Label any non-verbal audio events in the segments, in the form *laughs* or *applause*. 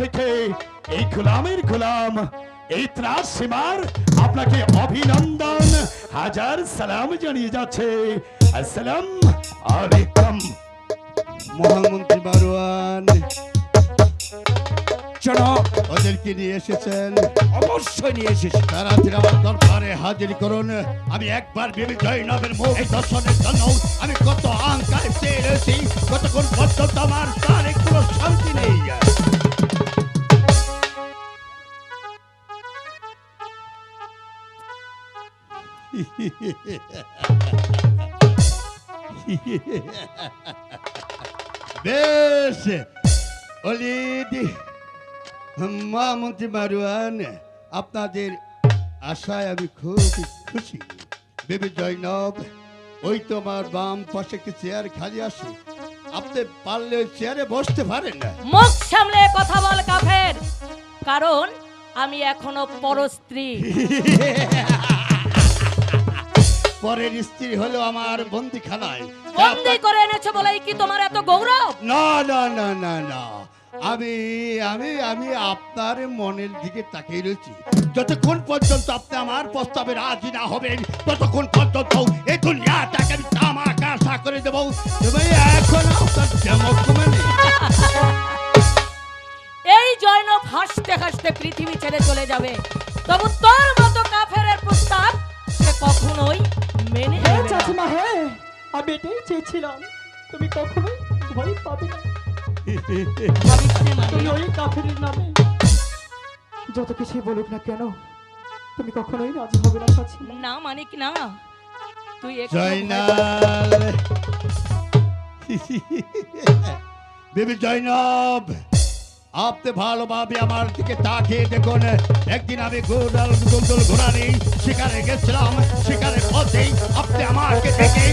থেকে এই গোলামের গোলাম এই ত্রাস সীমার আপনাকে অভিনন্দন। হাজার সালাম জানিয়ে যাচ্ছে। আসসালাম আলাইকুম। মহামন্ত্রী বারোয়ান জনাব ওদেরকে নিয়ে এসেছেন। অবশ্যই নিয়ে এসেছি। তাড়াতাড়ি আমার দরবারে হাজির করুন। আমি একবার বিবি জয়নবের মুখ দর্শনের জন্য আমি কত চেয়ে রয়েছি কতক্ষণ পর্যন্ত আমার তার কোনো শান্তি নেই। বেশ অলিদ মহামন্ত্রী মারুয়ান আপনাদের আশায় আমি খুব খুশি। বেবি জয়নব ওই তোমার বাম পাশে একটি চেয়ার খালি আছে। আপনি পারলে ওই চেয়ারে বসতে পারেন না। মুখ সামলে কথা বল কাফের। কারণ আমি এখনও পরস্ত্রী। *laughs* পরের স্ত্রী হলো আমার বন্দিখানায়। বন্দি করে এনেছো বলেই কি তোমার এত গৌরব? না না না না না। আমি আমি আমি আপনার মনের দিকে তাকিয়ে রয়েছি। যতক্ষণ পর্যন্ত আপনি আমার প্রস্তাবে রাজি না হবেন ততক্ষণ পর্যন্ত এই দুনিয়াটাকে আমি তামাক আশা করে দেবো। এখন আপনার যেমন *laughs* এই জয়নব হাসতে হাসতে পৃথিবী ছেড়ে চলে যাবে। তবু তোর মতো কাফেরের প্রস্তাব সে কখনোই মেনে হ্যাঁ চাচিমা হ্যাঁ আমি এটাই চেয়েছিলাম। তুমি কখনোই ভয় পাবে না। তুমি ওই কাফেরের নামে। যত কিছুই বলুক না কেন তুমি কখনোই রাজি হবে না চাচিমা। না মানিক না তুই জয়নাল। বেবি *laughs* জয়নব। আপনি ভালোভাবে আমার দিকে তাকিয়ে দেখুন। একদিন আমি গোডাল গোল ঘোরা নেই সেখানে গেছিলাম সেখানে পথেই আপনি আমাকে দেখে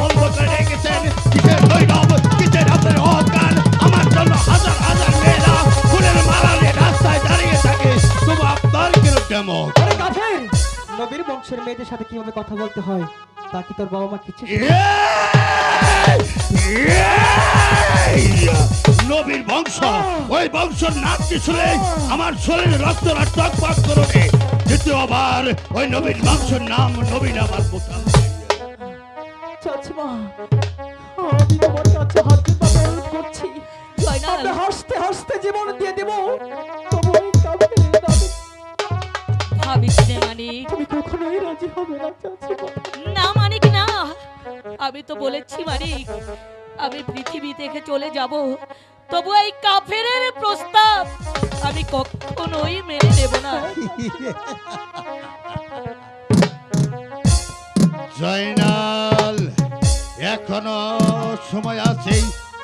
বন্ধ করে রেখেছেন? কিসের জয়নব কিসের আপনার অজ্ঞান? আমার জন্য হাজার হাজার মেয়েরা ফুলের মালা নিয়ে রাস্তায় দাঁড়িয়ে থাকে। তবু আপনার কেন কেমন? নবীর বংশের মেয়েদের সাথে কীভাবে কথা বলতে হয়? তা কি তোর বাবা মা কিছু নবীর বংশ। ওই বংশের নাম কি শুনে আমার শরীরে রক্ত রক্ত পাক করবে দ্বিতীয়বার ওই নবীর বংশের নাম নবীন আমার পোষণ চাচিমা আমি তোমার কাছে হাত পাতে অনুরোধ করছি। আমি হাসতে হাসতে জীবন দিয়ে দেব। তবু ওই কাফেরের ভাবিস নে মানিক তুমি কখনোই রাজি হবে না চাচিমা। না আমি তো বলেছি, মানিক, আমি পৃথিবী থেকে চলে যাব। তবু এই কাফের প্রস্তাব আমি কখনোই মেনে নেব না। জয়নাল, এখনও সময় আছে।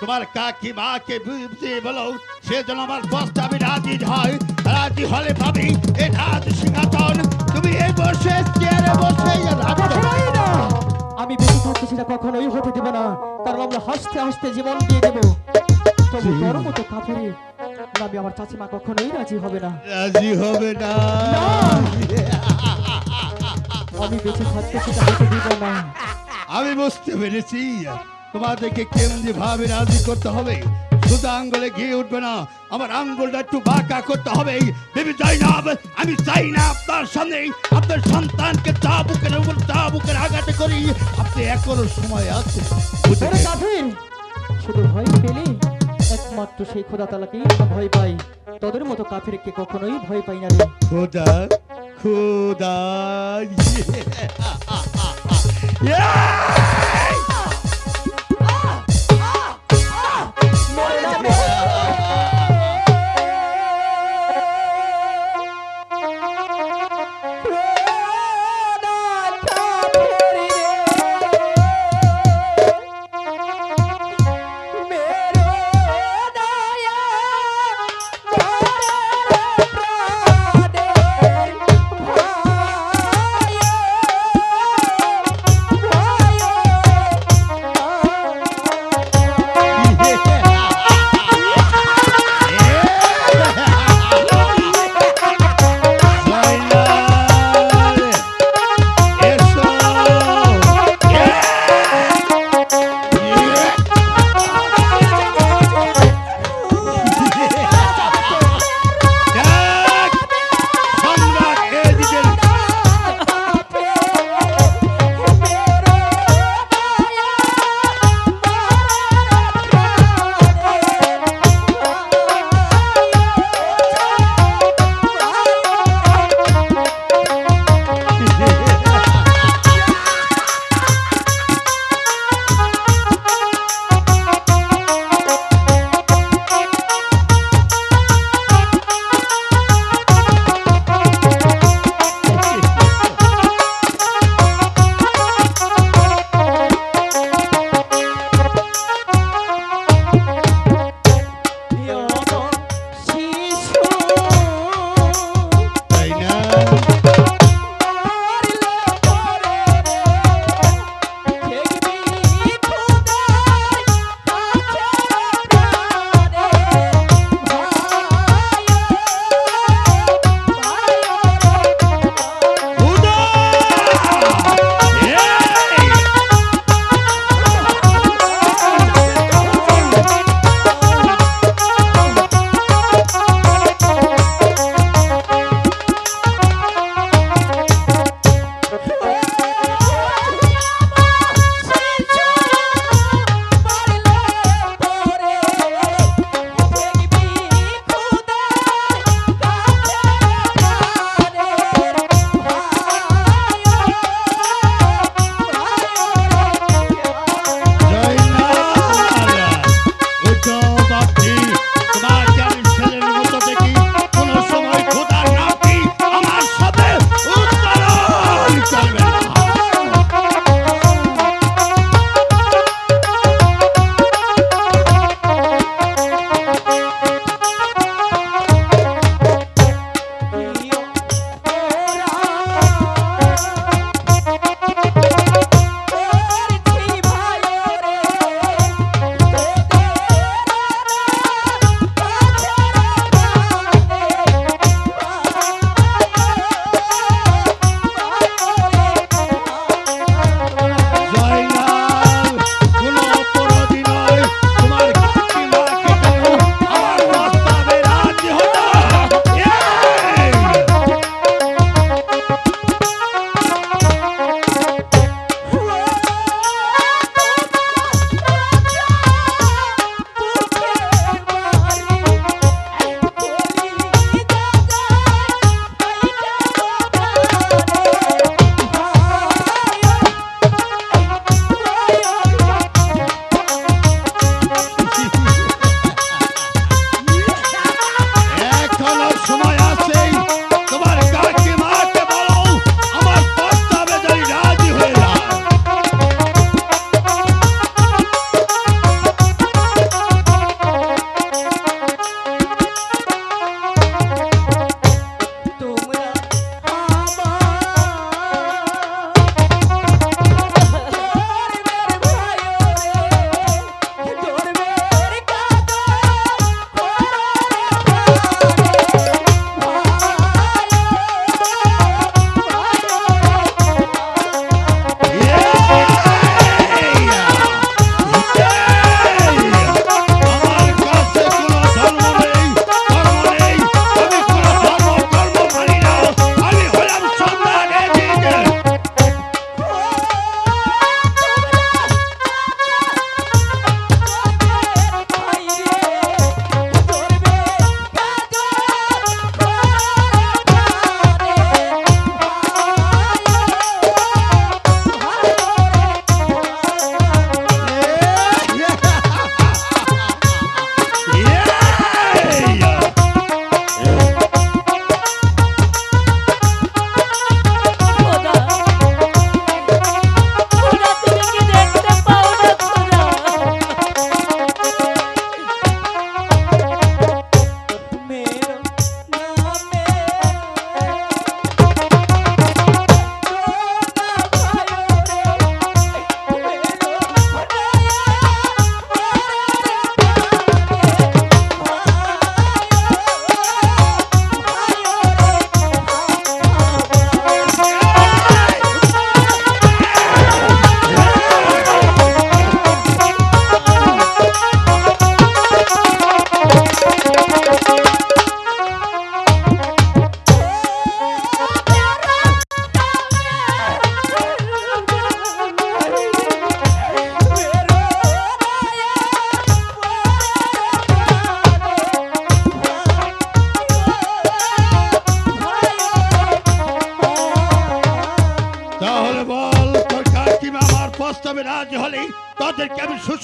তোমার কাকি মাকে বুঝিয়ে বলো, সে যেন আমার প্রস্তাবে রাজি হয়। রাজি হলে পাবি এই রাজ সিংহাসন তুমি এই বসে চেয়ারে বসে? আমি বেঁচে থাকতে সেটা কখনোই হতে দেব না। কারণ আমরা হাসতে হাসতে জীবন দিয়ে দেব। তবু তোর মতো কাফেরে আমি আমার চাচিমা কখনোই রাজি হবে না। রাজি হবে না। আমি বেঁচে থাকতে সেটা হতে দেব না। আমি বুঝতে পেরেছি। তোমাদেরকে কেমনি ভাবে রাজি করতে হবে। শুধু আঙ্গুলে গিয়ে উঠবে না আমার আঙ্গুলটা একটু বাঁকা করতে হবে বেবি জয়নাব আমি চাই না আপনার সামনে আপনার সন্তানকে চা বুকের উপর চা বুকের আঘাতে করি। আপনি এখনও সময় আছে। কাফির শুধু ভয় পেলে একমাত্র সেই খোদা তালাকেই ভয় পাই। তোদের মতো কাফিরকে কখনোই ভয় পাই না রে। খোদা খোদা Yeah. *laughs*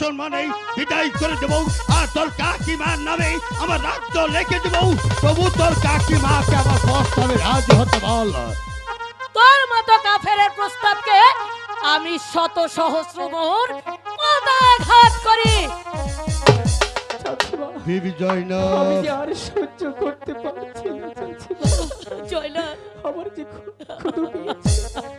সসম্মানে বিদায় করে দেবো। আর তোর কাকিমার নামে আমার রাজ্য লিখে দেবো। তবু তোর কাকিমাকে আমার প্রস্তাবে রাজি হতে বল। তোর মতো কাফেরের প্রস্তাবকে আমি শত সহস্র মোহর পদাঘাত করি। বিবি আমি জয়নব আর সহ্য করতে পারছি না চাচিমা জয়না আমার যে ক্ষুধা পেয়েছে